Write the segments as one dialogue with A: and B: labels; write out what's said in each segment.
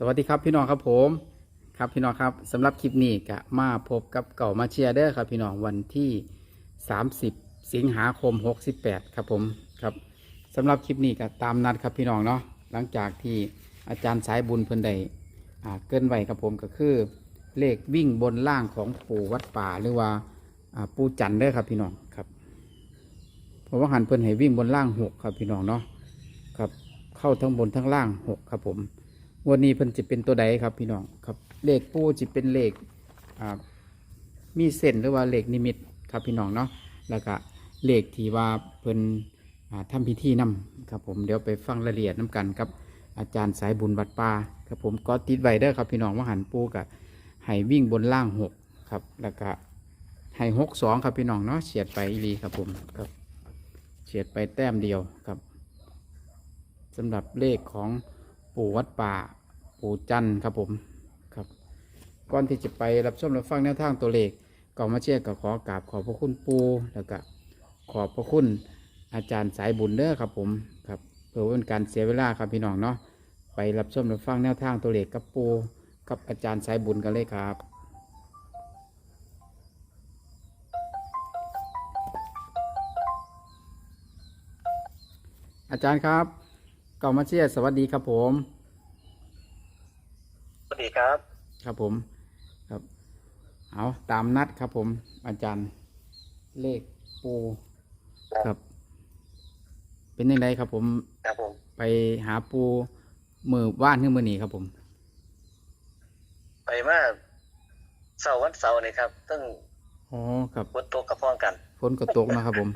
A: สวัสดีครับพี่น้องครับผมครับพี่น้องครับสำหรับคลิปนี้ก็มาพบกับเก่ามาเชียร์เด้อครับ พี่น้องวันที่ 30 สิงหาคม 68 ครับผมครับสำหรับคลิปนี้ก็ตามนัดครับพี่น้องเนาะหลังจากที่อาจารย์สายบุญเพิ่นได้เกินไว้ครับผมก็คือ เลขวิ่งบนล่างของปู่วัดป่าหรือว่าปู่จันเด้อครับพี่น้องครับเพราะว่าหันเพิ่นให้วิ่งบนล่างหกครับพี่น้องเนาะครับเข้าทั้งบนทั้งล่างหกครับผม วันนี้เพิ่นจะเป็นตัวใดครับพี่น้องครับเลขปูจะเป็นเลขมีเส้นหรือว่าเลขนิมิตครับพี่น้องเนาะแล้วก็เลขที่ว่าเพิ่นอ่าทำพิธีนํครับผมเดี๋ยวไปฟังรายละเอียดน้กันครับ อาจารย์สายบุญวัดป่าครับผมก็ติดไว้เด้อครับพี่น้องว่าหันปูกับให้วิ่งบนล่างหกครับ แล้วก็ให้หกสองครับพี่น้องเนาะเฉียดไปอีหลีครับผมครับเฉียดไปแต้มเดียวครับสำหรับเลขของปู่วัดป่า ปู่จันทร์ครับผมครับก่อนที่จะไปรับชมรับฟังแนวทางตัวเลขก็มาเชียร์กับขอกราบขอบพระคุณปู่แล้วก็ขอบพระคุณอาจารย์สายบุญเด้อครับผมครับเพื่อเป็นการเสียเวลาครับพี่น้องเนาะไปรับชมรับฟังแนวทางตัวเลขกับปู่กับอาจารย์สายบุญกันเลยครับอาจารย์ครับก่ามาเชียร์สวัสดีครับผม
B: ครับ
A: ครับผม ครับ เอาตามนัดครับผม อาจารย์ เลขปูครับ เป็นยังไงครับผม
B: ครับผม
A: ไปหาปูมือว่านขึ้นมือหนีครับผม
B: ไปมาเสาร์วันเสาร์นี่ครับต้อง
A: อ๋อครับ
B: บนโต๊ะกับพ้องกัน
A: ฝนก็ตกนะครับผม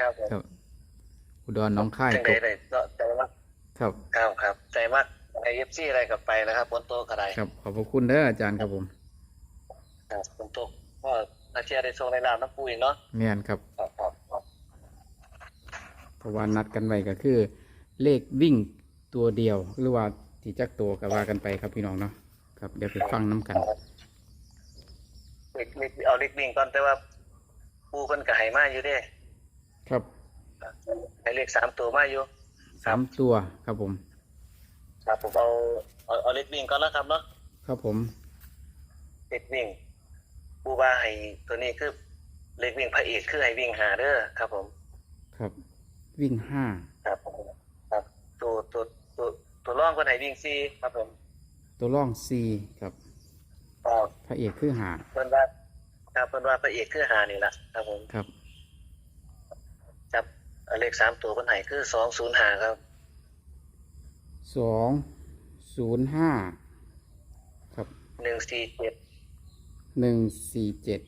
B: ครับผม
A: ครับ อุดรหน้องค่าย
B: จัง
A: ต
B: ใด
A: ก
B: ได้เนาะใจมาก
A: ครับ
B: ครับครับใจมากไอ เอฟซีอะไรกับไปนะครับบนโต๊ะก็ได้
A: ครับ ขอบพระคุณเด้ออาจารย์ครับผม
B: ครับบนโต๊ะก็อาเชียร์ได้ส่งในนามน้ำปูอีกเนาะ
A: แม่นครับ
B: ครับครับครับ
A: เพราะว่านัดกันไว้ก็คือ เลขวิ่งตัวเดียว หรือว่าที่จักตัวก็ว่ากันไปครับพี่น้องเนาะครับเดี๋ยวไปฟังน้ำกัน
B: เล็กเล็กเอาเล็กวิ่งก่อนแต่ว่าปูเพิ่นก็ให้มาอยู่เด้
A: ครับ
B: ให้เลขสามตัวมาอยู่
A: สามตัวครับผม
B: ครับผมเอาเอาเอาเล็กวิ่งก่อนแล้วครับเนาะ
A: ครับผม
B: เล็กวิ่งปูว่าให้ตัวนี้คือเล็กวิ่งพระเอกคือให้วิ่งหาเด้อครับผม
A: ครับ วิ่งห้า
B: ครับผมครับตัวตัวตัวตัวร่องคนไหนวิ่งซีครับผม
A: ตัวล่องซีครับ
B: ครับ
A: พระเอกคือหา
B: เพิ่นว่าครับเพิ่นว่าพระเอกคือหานี่แหละครับผม
A: ครับ
B: จับเลขสามตัวคนไหนคือสองศูนย์หาครับ
A: สองศูนย์ห้าครับ
B: หนึ่งสี่เจ็ด
A: หนึ่งสี่เจ็ด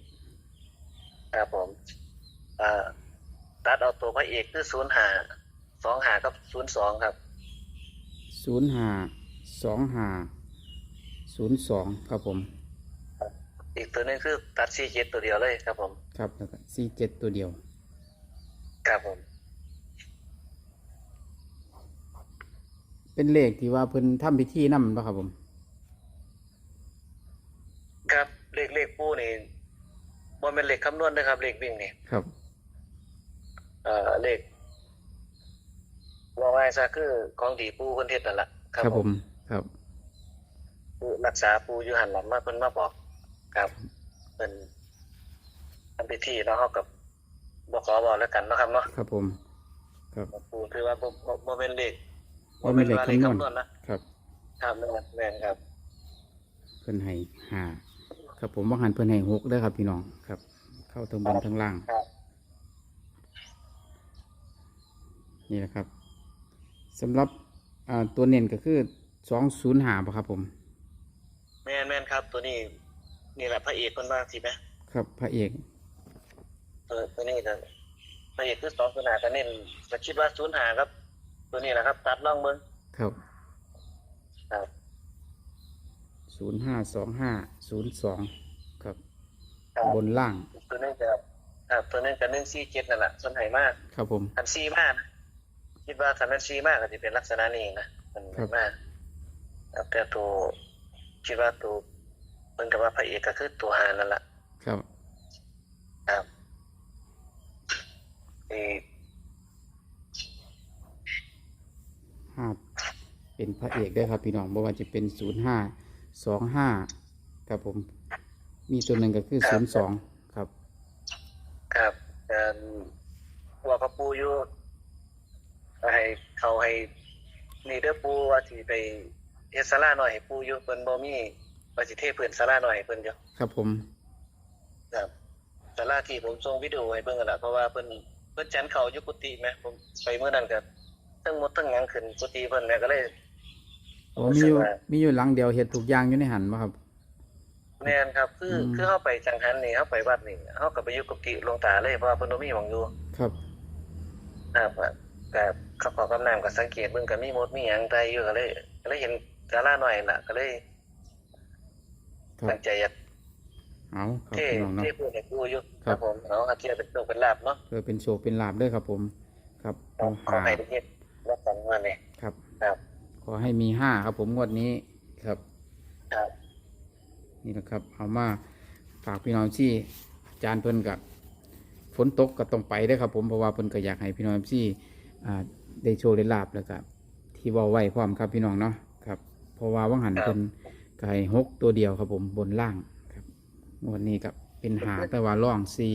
B: ครับผมอ่าตัดเอาตัวพระเอกคือศูนย์หาสองหากับศูนย์สองครับ
A: ศูนย์ห้าสองห้าศูนย์สองครับผม
B: อีกตัวหนึงคือตัดสี่เจ็ดตัวเดียวเลยครับผม
A: ครับแล้วก็สี่เจ็ดตัวเดียว
B: ครับผม
A: เป็นเลขที่ว่าเพิ่นทำพิธีนั่นปะครับผม
B: ครับเลขเลขปูนี่บ่เป็นเลขคำนวณนะครับ เลขวิ่งนี่
A: ครับ
B: เอ่อเลขว่าง่ายซะคือของดีปูคนเทศนั่นแหละ
A: ครับผม ครับ
B: ผู้รักษาปูอยู่หันหลังมาเพิ่นมาบอก ครับเป็นทำพิธีเนาะเฮากับบ่ขอบอกแล้วกันเนาะครับเนาะ
A: ครับผม ครับ
B: ปูถือว่าบ่บ่บ่เป็นเลข
A: ว่าไม่เลข
B: ว่า
A: คำนวณ
B: นะครับ ครับแม่นแม่นครับ
A: เพิ่นให้ห้าครับผมว่าหันเพิ่นให้หกเด้อครับ พี่น้องครับ เข้าทั้งบนทั้งล่าง
B: ครับ
A: นี่แหละครับสำหรับอ่าตัวเน้นก็คือสองศูนย์หาป่ะครับ ผม
B: แม่นแม่นครับ ตัวนี้นี่แหละพระเอกเพิ่นว่าสิแม่
A: ครับ พระเอก
B: ตัวตัวนี้ก็พระเอกคือสองตัวหน้าก็เน้นก็คิดว่าศูนย์หาครับ ตัวนี้แหละครับ ตัดล่องเบิ่ง
A: ครับ
B: ครับ
A: ศูนย์ห้าสองห้าศูนย์สองครับ
B: ครับ
A: บนล่าง
B: ตัวนึงจะครับตัวนึงก็147นั่นแหละส่วนไหมาก
A: ครับผม
B: คันซีมากนะคิดว่าคันมันซีมากก็จะเป็นลักษณะนี้นะมัน
A: ครับ
B: มากครับแต่ตัวคิดว่าตัวเพิ่นกับว่าพระเอกก็คือตัวหานั่นแหละ
A: ครับ
B: ครับเออ
A: ห้าเป็นพระเอกได้อครับพี่น้องบ่ว่าจะเป็นศูนย์ห้าสองห้าครับผม มีตัวหนึ่งก็คือศูนย์สองครับ
B: ครับเอ่อว่าพระปูอยู่ให้เขาให้นี่เด้อปูว่าสิไปเฮ็ดศาลาหน่อยให้ปูอยู่เพิ่นบ่มีว่าสิเทพื้นศาลาหน่อยให้เพิ่นอยู่
A: ครับผม
B: ครับศาลาที่ผมส่งวิดีโอให้เบิ่งนั่นล่ะเพราะว่าเพิ่นเพิ่นจันเขาอยู่กุฏิแหมผมไปเมื่อนั้นก็ ทั้งหมดทั้งหยังขึ้นกุฏิเพิ่นแหม่ก็เลย
A: โอ้มีอยู่มีอยู่หลังเดียวเห็ดทุกอยางอยู่ในหันบ่ครับ
B: แม่นครับ คือ
A: อม
B: คือเฮาไปจังหันนี่เฮาไปวัดนี่เฮาก็ไปอยู่กุฏิหลวงตาเลยเพราะว่าเพิ่นบ่มีหม่องอยู่
A: ครับ
B: ครับก็ขับขอกำน้ำก็สังเกตเบิ่งก็มีมดมีหยังไตอยู่ก็เลยก็เลยเห็นศาลาหน่อยน่ะ ก็เลย
A: ครับ
B: ตั้งใจอยาก
A: เอาครับ
B: เท่
A: พี่น้องเนาะ
B: เท่พูดให้กูอยู่
A: ครับ
B: ผมเอาอาเทียเป็นโชคเป็นลาบเนาะ
A: เพื่อเป็นโชว์เป็นลาบด้วยครับผม ครับ
B: ขอ
A: เอา
B: ขอ
A: หา
B: ให้ได้เฮ็ด รับสังมาเนี่ย
A: ครับ
B: ครับ
A: ขอให้มีห้าครับผมงวดนี้ครับ
B: ครับ
A: นี่นะครับ เอามาฝากพี่น้องที่อาจารย์เพิ่นกับฝนตกก็ต้องไปเด้อครับผมเพราะว่าเพิ่นก็อยากให้พี่น้องที่อ่าได้โชว์ได้ลาบแล้วก็ที่เว่าไว้พร้อมครับพี่น้องเนาะครับ เพราะว่าว่างหันเพิ่นก็ให้หกตัวเดียวครับผมบนล่างครับงวดนี้กับเป็นหาแต่ว่าร่องซี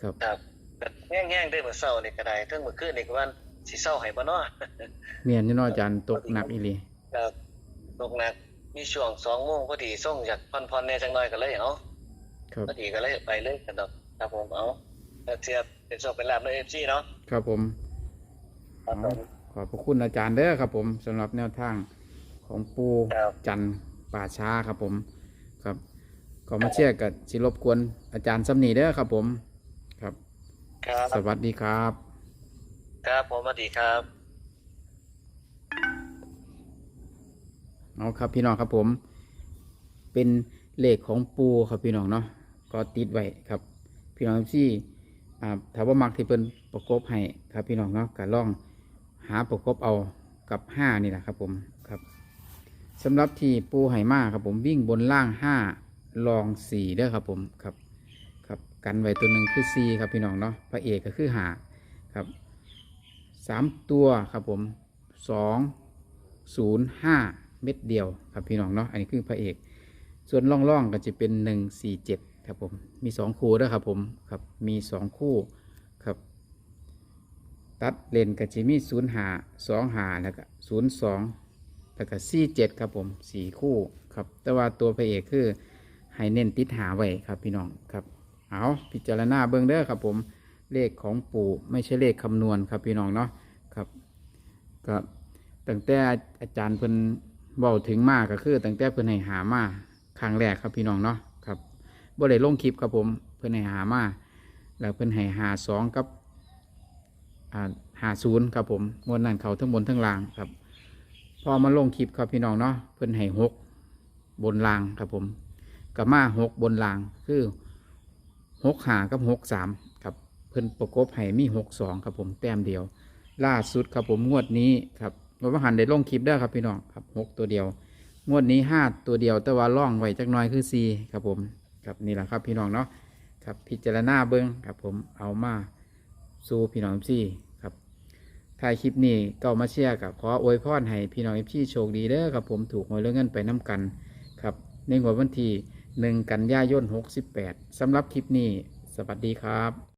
A: ครับ
B: ครับแง่งๆได้เมื่อเช้านี่ก็ได้เทั้งเมื่อคืนนี่ก็ว่า สิเช้าให้บ่เนาะ
A: เมียนนี่เนาะอาจารย์ตกหนักอีหลี
B: ครับตกหนักมีช่วง2โมงพอดีส่งจากพรๆแหน่จังน้อยก็เลยเอา
A: ครับ
B: พอดีก็เลยไปเลยกันดอกครับผมเอาแล้วเทียบเป็นโชคเป็นลาบใน FC เนาะ
A: ครับผม
B: ครับผม
A: ขอบพระคุณอาจารย์เด้อครับ ผมสำหรับแนวทางของปู
B: ครับ
A: จันทร์ป่าช้าครับผมครับก็มาเชื่อกับสิรบกวนอาจารย์สำนีเด้อครับผมครับ
B: ครับ
A: สวัสดีครับ
B: ครับผมสวัสดีครับ
A: เอาครับพี่น้องครับผม เป็นเลขของปูครับพี่น้องเนาะก็ติดไว้ครับ พี่น้องที่อ่าถ้าว่ามักที่เพิ่นประกบให้ครับพี่น้องเนาะก็ลองหาประกบเอากับห้านี่แหละครับผมครับสำหรับที่ปูไหมาครับผมวิ่งบนล่างห้าลองสี่เด้อครับผมครับ ครับกันไว้ตัวหนึ่งคือสี่ครับพี่น้องเนาะพระเอกก็คือหาครับ สามตัวครับผมสองศูนย์ห้าเม็ดเดียวครับพี่น้องเนาะอันนี้คือพระเอก ส่วนล่องๆก็จะเป็นหนึ่งสี่เจ็ดครับผมมีสองคู่ด้วยครับผมครับมีสองคู่ครับ ตัดเลนก็จะมีศูนย์หาสองหาแล้วก็ศูนย์สองแล้วก็สี่เจ็ดครับผมสี่คู่ครับแต่ว่าตัวพระเอกคือให้เน้นติดหาไว้ครับพี่น้องครับเอาพิจารณาเบื้องเด้อครับผม เลขของปู่ไม่ใช่เลขคำนวณครับพี่น้องเนาะครับก็ตั้งแต่อาจารย์เพิ่นเว้าถึงมากก็คือตั้งแต่เพิ่นให้หามาครั้งแรกครับพี่น้องเนาะครับบ่ได้ลงคลิปครับผมเพิ่นให้หามาแล้วเพิ่นให้หาสองกับหาศูนย์ครับผมงวดนั้นเขาทั้งบนทั้งล่างครับ พอมาลงคลิปครับพี่น้องเนาะเพิ่นให้หกบนล่างครับผมกับมาหกบนล่างคือหกหากับหกสามครับ เพิ่นประกบให้มีหกสองครับผมแต้มเดียว ล่าสุดครับผมงวดนี้ครับงวดว่าหันได้ลงคลิปได้ครับพี่น้องครับหกตัวเดียว งวดนี้ห้าตัวเดียว แต่ว่าล่องไว้จักน้อยคือสี่ครับผมครับนี่แหละครับพี่น้องเนาะครับพิจารณาเบิ้งครับผมเอามาสู่พี่น้องซี่ครับถ่ายคลิปนี้ก่ามาเชียร์กับขออวยพรให้พี่น้องเอฟซีโชคดีเด้อครับผมถูกหวยเรื่องเงินไปน้ำกันครับในงวดวันที่หนึ่งกันยายนหกสิบแปดสำหรับคลิปนี้ สวัสดีครับ